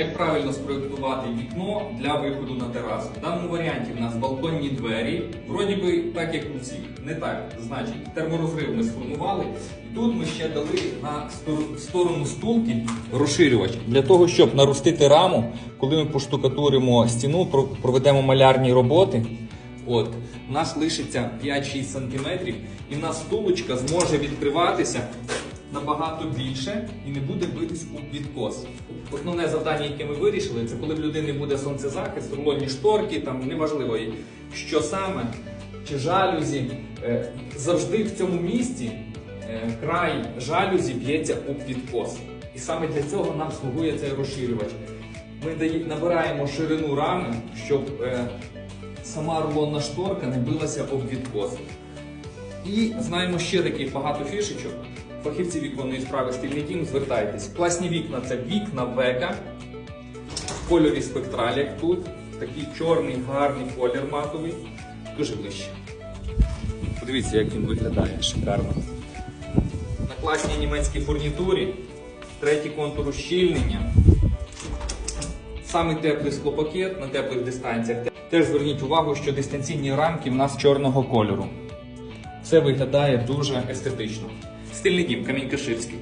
Як правильно спроєктувати вікно для виходу на терасу? В даному варіанті в нас балконні двері, вроді би так як у всіх. Не так. Значить, терморозрив ми сформували. І тут ми ще дали на стор- сторону стулки розширювач для того, щоб наростити раму, коли ми поштукатуримо стіну, про- проведемо малярні роботи. От, у нас лишиться 5-6 см, і в нас стулочка зможе відкриватися набагато більше і не буде битись у відкос. Основне завдання, яке ми вирішили, це коли в людини буде сонцезахист, рулонні шторки, там неважливо що саме, чи жалюзі. е, Завжди в цьому місці е, край жалюзі б'ється об відкос. І саме для цього нам слугує цей розширювач. Ми набираємо ширину рами, щоб е, сама рулонна шторка не билася об відкос. І знаємо ще таких багато фішечок. Фахівці віконної справи стильний дім, звертайтесь. Класні вікна це вікна века кольорі спектраль, як тут. Такий чорний, гарний колір матовий. Дуже ближче. Подивіться, як він виглядає шикарно. На класній німецькій фурнітурі. Третій контур ущільнення. Самий теплий склопакет на теплих дистанціях. Теж зверніть увагу, що дистанційні рамки в нас чорного кольору. Все виглядає дуже естетично. Стильний дім, Камінь Каширський.